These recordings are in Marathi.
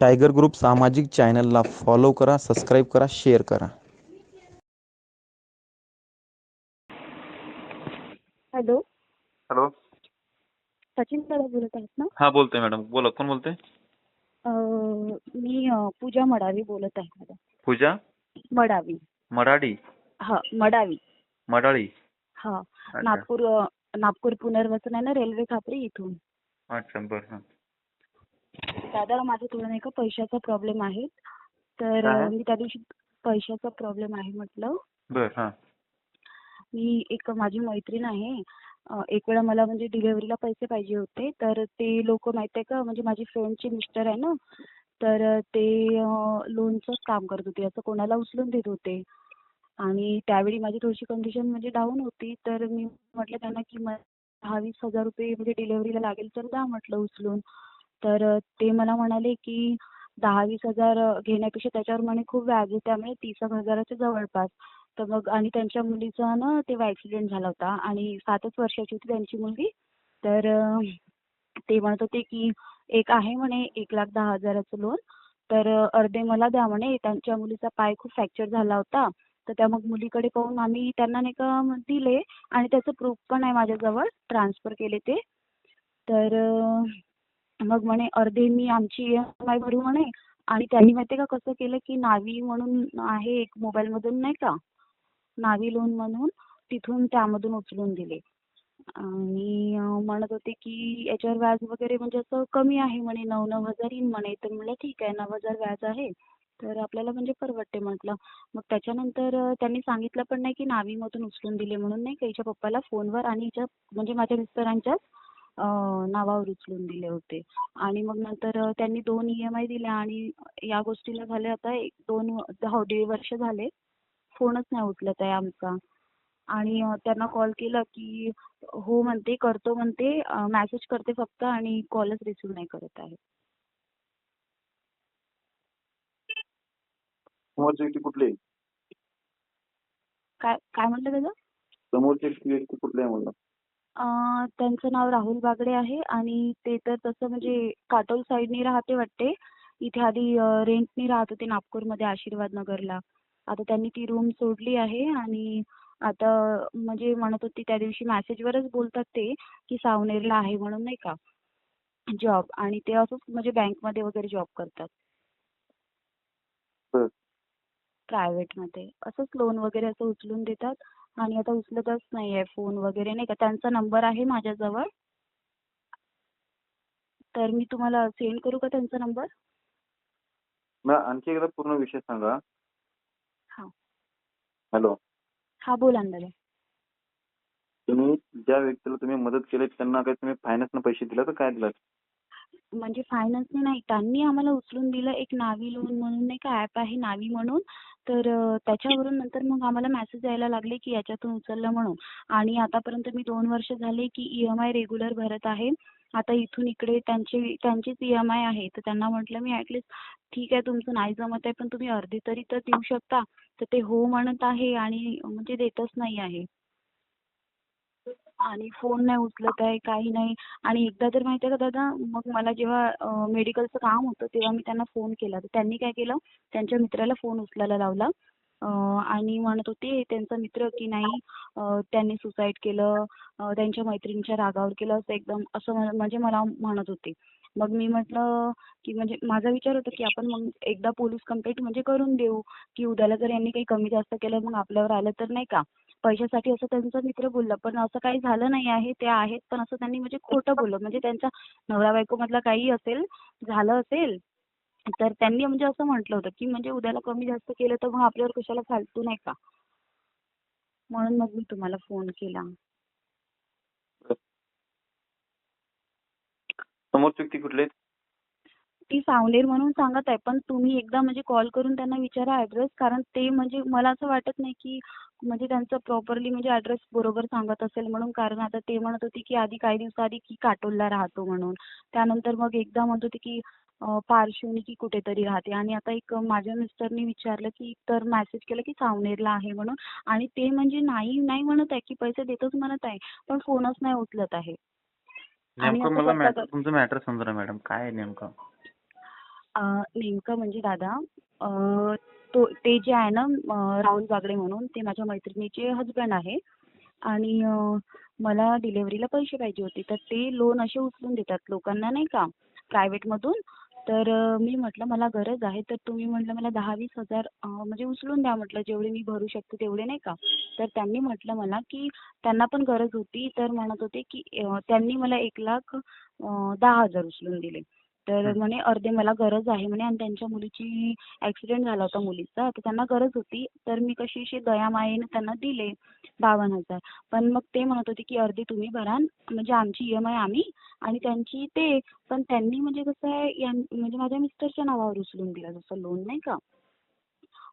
टायगर ग्रुप सामाजिक चॅनलला फॉलो करा सबस्क्राईब करा शेअर करा. हॅलो. हॅलो. सचिन दादा बोलत आहेत ना? हा बोलतोय मॅडम. बोला कोण बोलतोय? अं, मी अं, पूजा मडावी बोलत आहे मॅडम. पूजा? मडावी. मराठी हा मडावी. मडाळी. हा. अच्छा. नागपूर अं, नागपूर पुनर्वसन आहे ना रेल्वे खात्री इथून. अच्छा बरं हा. दादा माझं थोडं नाही का पैशाचा प्रॉब्लेम आहे. तर काय? अं, मी त्या दिवशी पैशाचा प्रॉब्लेम आहे म्हटलं. बर हा. मी एक माझी मैत्रीण आहे. अं, एक वेळा मला म्हणजे डिलिव्हरीला पैसे पाहिजे होते. तर ते लोक माहिती आहे का म्हणजे माझी फ्रेंडचे मिस्टर आहे ना तर अं, ते लोनचंच काम करत होते. असं कोणाला उचलून देत होते. आणि त्यावेळी माझी थोडीशी कंडिशन म्हणजे डाऊन होती. तर मी म्हटलं त्यांना की मला दहा वीस हजार रुपये म्हणजे डिलिव्हरीला लागेल तर द्या म्हटलं उचलून. तर ते मला म्हणाले की दहा वीस हजार घेण्यापेक्षा त्याच्यावर म्हणे खूप व्याज आहे त्यामुळे तीस एक हजाराच्या जवळपास. तर मग आणि त्यांच्या मुलीचा ना तेव्हा ॲक्सिडेंट झाला होता आणि सातच वर्षाची होती त्यांची मुलगी. तर ते म्हणत होते की एक आहे म्हणे एक लाख दहा हजाराचं लोन तर अर्धे मला द्या म्हणे त्यांच्या मुलीचा पाय खूप फ्रॅक्चर झाला होता. तर त्या मग मुलीकडे पाहून आम्ही त्यांना नाही का दिले आणि त्याचं प्रूफ पण आहे माझ्याजवळ ट्रान्सफर केले ते. तर मग म्हणे अर्धे मी आमची ई भरू म्हणे. आणि त्यांनी माहिती का कसं केलं की नावी म्हणून आहे एक मोबाईलमधून नाही का नावी लोन म्हणून तिथून त्यामधून उचलून दिले. आणि म्हणत होते की याच्यावर व्याज वगैरे म्हणजे असं कमी आहे म्हणे नऊ नऊ हजार येईन म्हणे. तर म्हणलं ठीक आहे नऊ हजार व्याज आहे. तर आपल्याला म्हणजे परवडते म्हटलं. मग त्याच्यानंतर त्यांनी सांगितलं पण नाही की नावीमधून उचलून दिले म्हणून नाही का हिच्या पप्पाला फोनवर आणि हिच्या म्हणजे माझ्या मिस्टरांच्याच नावावर उचलून दिले होते. आणि मग नंतर त्यांनी दोन ई एम आय दिल्या आणि या गोष्टीला झाले आता एक दोन हो दीड वर्ष झाले. फोनच नाही उचलत आहे आमचा. आणि त्यांना कॉल केला की हो म्हणते करतो म्हणते मॅसेज करते फक्त आणि कॉलच रिसिव्ह नाही करत आहे. समोरची व्यक्ती कुठली? काय काय म्हटलं दादा समोरची व्यक्ती कुठली आहे म्हणलं? अं, त्यांचं नाव राहुल बागडे आहे आणि ते तर तसं म्हणजे काटोल साईडनी राहते वाटते. इथे आधी रेंटनी राहत होते नागपूरमध्ये आशीर्वाद नगरला. आता त्यांनी ती रूम सोडली आहे आणि आता म्हणजे म्हणत होती त्या दिवशी मॅसेजवरच बोलतात ते की सावनेरला आहे म्हणून नाही का? जॉब आणि ते असंच म्हणजे बँकमध्ये वगैरे जॉब करतात. प्रायव्हेटमध्ये. असंच लोन वगैरे असं उचलून देतात. आणि आता उचलतच नाही आहे फोन वगैरे नाही का? त्यांचा नंबर आहे माझ्याजवळ. तर मी तुम्हाला सेंड करू का त्यांचा नंबर आणखी एकदा पूर्ण विषय सांगा. हा. हॅलो हा बोला ना दादा तुम्ही ज्या व्यक्तीला तुम्ही मदत केली त्यांना काही तुम्ही फायनान्सनं पैसे दिला तर काय दिला? म्हणजे फायनान्सने नाही त्यांनी आम्हाला उचलून दिलं एक नावी लोन म्हणून नाही का आहे नावी म्हणून. तर त्याच्यावरून नंतर मग आम्हाला मेसेज यायला लागले की याच्यातून उचललं म्हणून. आणि आतापर्यंत मी दोन वर्ष झाले की ई एम आय रेग्युलर भरत आहे. आता इथून इकडे त्यांचे त्यांचीच ई एम आय आहे. तर त्यांना म्हटलं मी ॲटलिस्ट ठीक आहे तुमचं नाही जमत आहे पण तुम्ही अर्धी तरी तर देऊ शकता. तर ते हो म्हणत आहे आणि म्हणजे देतच नाही आहे. आणि फोन नाही उचलत आहे काही नाही. आणि एकदा तर माहिती आहे का दादा मग मला जेव्हा मेडिकलचं काम होतं तेव्हा मी त्यांना फोन केला. तर त्यांनी काय केलं त्यांच्या मित्राला फोन उचलायला लावला. आणि म्हणत होते त्यांचा मित्र की नाही त्यांनी सुसाईड केलं त्यांच्या मैत्रिणीच्या रागावर केलं असं एकदम असं म्हणजे मला म्हणत होते. मग मी म्हटलं की म्हणजे माझा विचार होता की आपण मग एकदा पोलीस कंप्लेंट म्हणजे करून देऊ की उद्याला जर यांनी काही कमी जास्त केलं मग आपल्यावर आलं तर नाही का? पैशासाठी असं त्यांचा मित्र बोलला. पण असं काही झालं नाही आहे ते आहेत पण असं त्यांनी म्हणजे खोटं बोललं. म्हणजे त्यांच्या नवरा बायकोमधला काही असेल झालं असेल तर त्यांनी म्हणजे असं म्हटलं होतं की म्हणजे उद्याला कमी जास्त केलं तर मग आपल्यावर कशाला फालतू नाही का? म्हणून मग मी तुम्हाला फोन केला. समोरची व्यक्ती कुठली आहे? ती सावनेर म्हणून सांगत आहे. पण तुम्ही एकदा म्हणजे कॉल करून त्यांना विचारा ॲड्रेस कारण ते म्हणजे मला असं वाटत नाही की म्हणजे त्यांचं प्रॉपरली म्हणजे ॲड्रेस बरोबर सांगत असेल म्हणून कारण आता ते म्हणत होते की आधी काही दिवसाआधी की काटोलला राहतो म्हणून. त्यानंतर मग एकदा म्हणत होते की पारशिवनी की कुठेतरी राहते. आणि आता एक माझ्या मिस्टरनी विचारलं की तर मेसेज केलं की सावनेरला आहे म्हणून. आणि ते म्हणजे नाही नाही म्हणत आहे की पैसे देतोच म्हणत आहे पण फोनच नाही उचलत आहे. आणि नेमकं असं मला करता मॅटर कर- तुमचं मॅटर समजा मॅडम. काय नेमकं? नेमकं म्हणजे दादा तो ते जे आहे ना राहुल बागडे म्हणून ते माझ्या मैत्रिणीचे हजबंड आहे. आणि मला डिलेवरीला पैसे पाहिजे होते. तर ते लोन असे उचलून देतात लोकांना नाही का? प्रायव्हेटमधून तर मी म्हटलं मला गरज आहे. तर तुम्ही म्हटलं मला दहा वीस हजार म्हणजे उचलून द्या म्हटलं जेवढे मी भरू शकते तेवढे नाही का? तर त्यांनी म्हटलं मला की त्यांना पण गरज होती. तर म्हणत होते की त्यांनी मला एक लाख दहा हजार उचलून दिले. तर. म्हणे अर्धे मला गरज आहे. म्हणे आणि त्यांच्या मुलीची ऍक्सिडेंट झाला होता मुलीचा तर त्यांना गरज होती तर मी कशी अशी दयामायेने त्यांना दिले बावन्न हजार. पण मग ते म्हणत होते की अर्धे तुम्ही भरा म्हणजे आमची ई एम आय आम्ही आणि त्यांची ते. पण त्यांनी म्हणजे कसं आहे म्हणजे माझ्या मिस्टरच्या नावावर उचलून दिलं जसं लोन नाही का?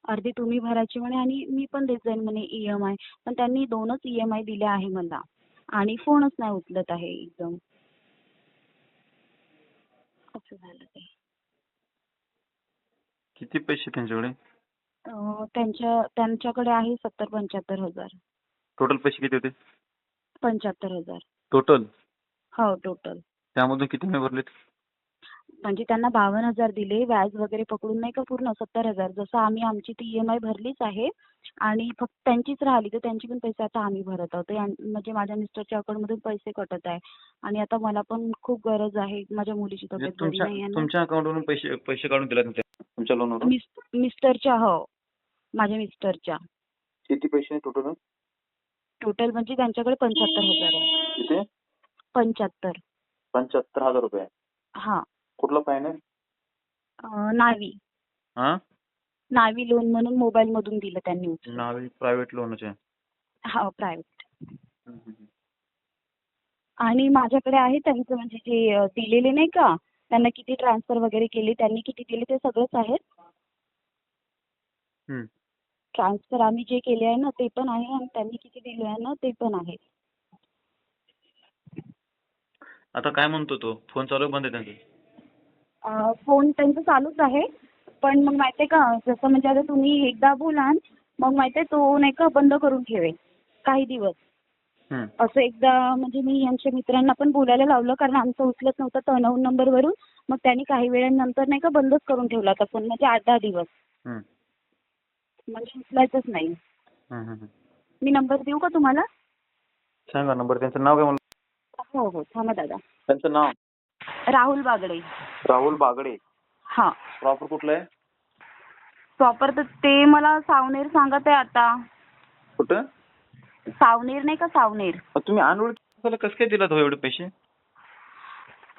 अर्धे तुम्ही भरायचे म्हणे आणि मी पण देत जाईन म्हणे ई एम आय पण त्यांनी दोनच ई एम आय दिले आहे मला आणि फोनच नाही उचलत आहे एकदम. असं झालं ते. किती पैसे त्यांच्याकडे? अं, त्यांच्या त्यांच्याकडे आहे सत्तर पंच्याहत्तर हजार. टोटल पैसे किती होते? पंच्याहत्तर हजार. टोटल हो टोटल त्यामधून किती महिने भरलेत? म्हणजे त्यांना बावन्न हजार दिले व्याज वगैरे पकडून नाही का पूर्ण सत्तर हजार. जसं आम्ही आमची ती ई एम आय भरलीच आहे आणि फक्त त्यांचीच राहिली तर त्यांचे पण पैसे आता आम्ही भरत आहोत. म्हणजे माझ्या मिस्टरच्या अकाउंटमधून पैसे कटत आहे आणि आता मला पण खूप गरज आहे माझ्या मुलीची म्हणजे तब्येत बरी नाही आहे ना. तुमच्या अकाउंटवरून पैसे पैसे काढून दिला तुमच्या लोनवरून मिस- मिस्टरच्या हो. माझ्या मिस्टरच्या. किती पैसे टोटल टोटल म्हणजे त्यांच्याकडे पंच्याहत्तर हजार आहे. पंच्याहत्तर. पंच्याहत्तर हजार रुपये. हा. कुठला फायनान्स नावी. हा? नावी लोन म्हणून मोबाईल मधून दिलं त्यांनी उचलून. नावे प्रायव्हेट लोनच आहे हा प्रायव्हेट आणि माझ्याकडे आहे त्यांचं म्हणजे जे अं, दिलेले नाही का? त्यांना किती ट्रान्सफर वगैरे केले त्यांनी किती दिले ते सगळंच आहे. हम्म. ट्रान्सफर आम्ही जे केले आहे ना ते पण आहे आणि त्यांनी किती दिले आहे ना ते पण आहे. आता काय म्हणतो तो? फोन चालू आहे, बंद आहे त्यांचा. फोन त्यांचं चालूच आहे. पण मग माहितीये का जसं म्हणजे आता तुम्ही एकदा बोलाल मग माहितीये तो नाही का बंद करून ठेवेल काही दिवस. असं एकदा म्हणजे मी यांच्या मित्रांना पण बोलायला लावलं कारण आमचं उचलत नव्हतं तनवून नंबरवरून मग त्यांनी काही वेळानंतर नाही का बंदच करून ठेवला होता फोन म्हणजे आठ दहा दिवस. म्हणजे उचलायचंच नाही. मी नंबर देऊ का तुम्हाला? सांगा नंबर त्यांचं नाव काय म्हणलं हो हो. थांबा दादा. त्यांचं नाव? राहुल बागडे. राहुल बागडे. हा. प्रॉपर कुठलं आहे? प्रॉपर तर ते मला सावनेर सांगत आहे आता. कुठं? सावनेर नाही का सावनेर? तुम्ही अनोळखी कसं काय दिला तो एवढे पैसे?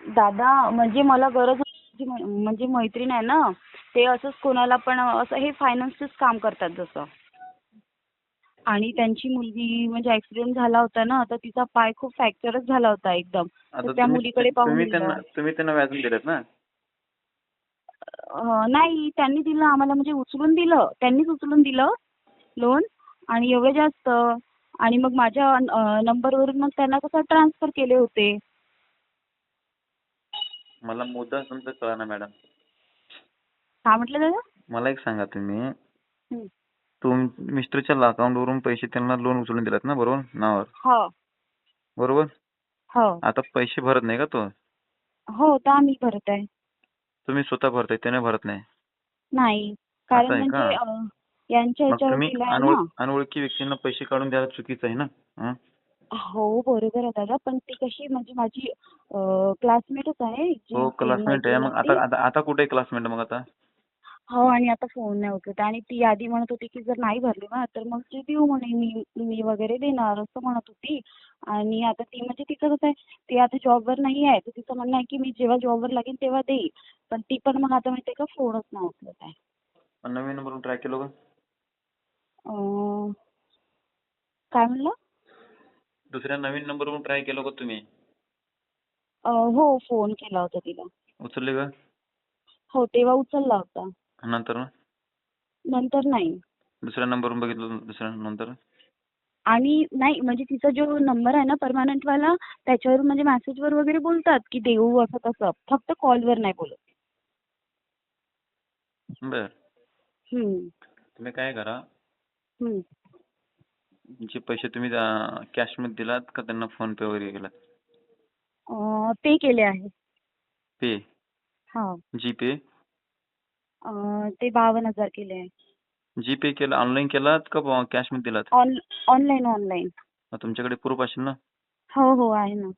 दादा म्हणजे मला गरज होती म्हणजे म्हणजे मैत्रीण आहे ना ते असंच कोणाला पण असं हे फायनान्सचंच काम करतात जसं. आणि त्यांची मुलगी म्हणजे ऍक्सिडेंट झाला होता ना तर तिचा पाय खूप फ्रॅक्चरच झाला होता एकदम. तर त्या मुलीकडे पाहून तुम्ही दिलं. त्यांना तुम्ही त्यांना व्याजून दिलेत ना? अं, नाही त्यांनी दिलं आम्हाला म्हणजे उचलून दिलं. त्यांनीच उचलून दिलं लोन आणि एवढं जास्त. आणि मग माझ्या अं, नंबरवरून मग त्यांना कसं ट्रान्सफर केले होते? मला मुद्दा तुमचा कळा ना मॅडम काय म्हटलं दादा? मला एक सांगा तुम्ही. हं. तुम मिस्टरच्या अकाउंट वरून पैसे त्यांना लोन उचलून दिलात ना बरोबर? नावावर. हो. बरोबर? हो. आता पैसे भरत नाही का तो? हो तर आम्ही भरत आहे. तुम्ही स्वतः भरताय त्याने भरत नाही? नाही. कारण आहे का? म्हणजे अं, यांच्या मग तुम्ही ना. अनोळखी व्यक्तींना पैसे काढून द्यायला चुकीचं आहे ना? हं? हो बरोबर आहे दादा. पण ती कशी म्हणजे माझी क्लासमेटच आहे जी हो क्लासमेट आहे. मग आता. आता आता कुठे क्लासमेट मग आता? हो आणि आता फ़ोन नाही उचलत. आणि ती आधी म्हणत होती की जर नाही भरली ना तर मग ती देऊ म्हणे मी मी वगैरे देणार असं म्हणत होती. आणि आता ती म्हणजे तिचं कसं आहे ती आता जॉबवर नाही आहे तर तिचं म्हणणं आहे की मी जेव्हा जॉबवर लागेन तेव्हा देईल. पण ती पण मग आता माहितीये का फोनच नाही उचलत आहे. नवीन नंबरवरून ट्राय केलं का? अं, काय म्हणलं? दुसऱ्या नवीन नंबरवरून ट्राय केलं का तुम्ही? अं, हो फ़ोन केला होता तिला. उचलले का? हो तेव्हा उचलला होता. नंतर ना? नंतर नाही. दुसऱ्या नंबरवरून बघितलं दुसऱ्या नंतर? आणि नाही म्हणजे तिचा जो नंबर आहे ना परमानंट वाला त्याच्यावर म्हणजे मेसेजवर वगैरे बोलतात की देऊ असं तसं. फक्त कॉलवर नाही बोलत. बर. हम्म, तुम्ही काय करा? हम्म. जे पैसे तुम्ही कॅशमध्ये दिलात का त्यांना फोन पे वगैरे केलात? अं, पे केले आहे. पे हा. जी पे अं, ते बावन्न हजार केले आहे. जी पे केलं ऑनलाईन केलात का कॅशमध्ये दिलात? ऑन ऑनलाईन ऑनलाईन मग तुमच्याकडे प्रूफ असेल ना? हो हो आहे ना.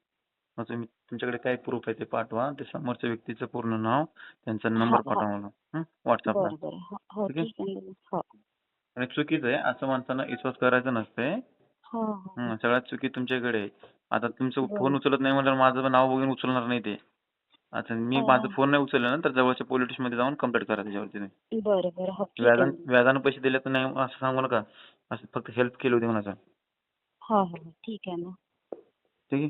मग तुम्ही तुमच्याकडे काय प्रूफ आहे ते पाठवा. ते समोरच्या व्यक्तीचं पूर्ण नाव त्यांचा नंबर हा. पाठवा मला व्हॉट्सअपला बरं बरं हो हो ठीक आहे? ठीक आहे ना. हो. आणि चुकीचं आहे असं माणसांना विश्वास करायचा नसते हो हो. हं, सगळ्यात चुकी तुमच्याकडे आहे. आता तुमचं बरं. फोन उचलत नाही म्हणल्यावर माझं नाव बघून उचलणार नाही ते. आता मी हो. माझं फोन नाही उचललं ना तर जवळच्या पोलीस स्टेशनमध्ये जाऊन कंप्लेंट करा त्याच्यावरती तुम्ही बरं बरं. हो ठीक आहे. व्याजानं ना. व्याजानं पैसे दिले तर नाही असं सांगू नका. असं फक्त हेल्प केली होती म्हणायचं. हो हो. ठीक आहे ना. ठीक आहे?